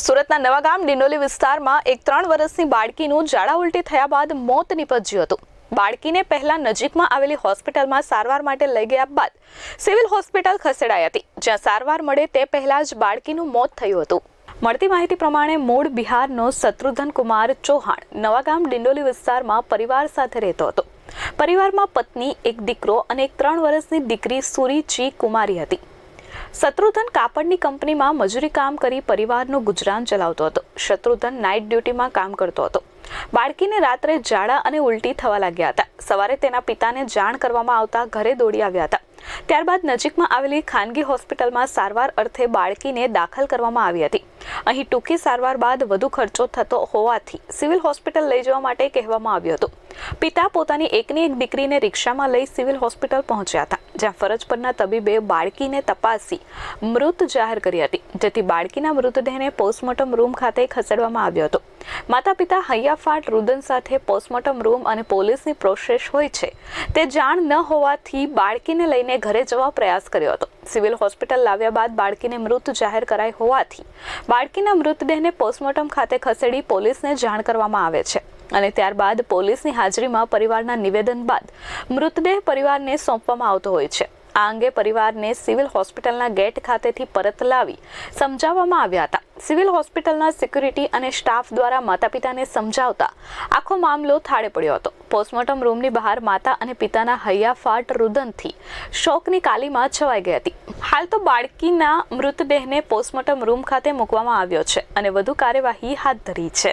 સુરતના નવાગામ ડિંડોલી વિસ્તારમાં એક ત્રણ વર્ષની બાળકીનું ઝાડા ઉલટી થયા બાદ મોત નીપજ્યું હતું. બાળકીને પહેલા નજીકમાં આવેલી હોસ્પિટલમાં સારવાર માટે લઈ ગયા બાદ સિવિલ હોસ્પિટલ ખસેડાઈ હતી. જ્યાં સારવાર મળે તે પહેલા જ બાળકીનું મોત થયું હતું. મળતી માહિતી પ્રમાણે મૂળ બિહારનો શત્રુધન કુમાર ચૌહાણ નવાગામ ડિંડોલી વિસ્તારમાં પરિવાર સાથે રહેતો હતો. પરિવારમાં પત્ની, એક દીકરો અને એક ત્રણ વર્ષની દીકરી સુરીચી કુમારી હતી. શત્રુધન કાપડની કંપનીમાં મજૂરી કામ કરી પરિવારનું ગુજરાન ચલાવતો હતો. શત્રુધન નાઇટ ડ્યુટીમાં કામ કરતો હતો. બાળકીને રાત્રે ઝાડા અને ઉલટી થવા લાગ્યા હતા. સવારે તેના પિતાને જાણ કરવામાં આવતા ઘરે દોડી આવ્યા હતા. ત્યારબાદ નજીકમાં આવેલી ખાનગી હોસ્પિટલમાં સારવાર અર્થે બાળકીને દાખલ કરવામાં આવી હતી. અહીં ટૂંકી સારવાર બાદ વધુ ખર્ચો થતો હોવાથી સિવિલ હોસ્પિટલ લઈ જવા માટે કહેવામાં આવ્યું હતું. પિતા પોતાની એકની એક દીકરીને રિક્ષામાં લઈ સિવિલ હોસ્પિટલ પહોંચ્યા હતા. જ્યાં ફરજ પરના તબીબે બાળકીને તપાસી મૃત જાહેર કરી હતી. જેથી બાળકીના મૃતદેહને પોસ્ટમોર્ટમ રૂમ ખાતે ખસેડવામાં આવ્યો હતો. માતા પિતા હૈયાફાટ રુદન સાથે પોસ્ટમોર્ટમ રૂમ અને પોલીસની પ્રોસેસ હોય છે. તે જાણ ન હોવાથી બાળકીને લઈને ઘરે જવા પ્રયાસ કર્યો હતો. સિવિલ હોસ્પિટલ લાવ્યા બાદ બાળકીને મૃત જાહેર કરાઈ હોવાથી બાળકીના મૃતદેહને પોસ્ટમોર્ટમ ખાતે ખસેડી પોલીસને જાણ કરવામાં આવે છે. અને ત્યારબાદ પોલીસની હાજરીમાં પરિવારના નિવેદન બાદ મૃતદેહ પરિવારને સોંપવામાં આવતો હોય છે. આ અંગે પરિવારને સિવિલ હોસ્પિટલના ગેટ ખાતેથી પરત લાવી સમજાવવામાં આવ્યા હતા. સિવિલ હોસ્પિટલના સિક્યુરિટી અને સ્ટાફ દ્વારા માતા પિતાને સમજાવતા આખો મામલો થાળે પડ્યો હતો. પોસ્ટમોર્ટમ રૂમની બહાર માતા અને પિતાના હૈયાફાટ રુદનથી શોકની કાલીમાં છવાઈ ગઈ હતી. હાલ તો બાળકીના મૃતદેહને પોસ્ટમોર્ટમ રૂમ ખાતે મૂકવામાં આવ્યો છે અને વધુ કાર્યવાહી હાથ ધરી છે.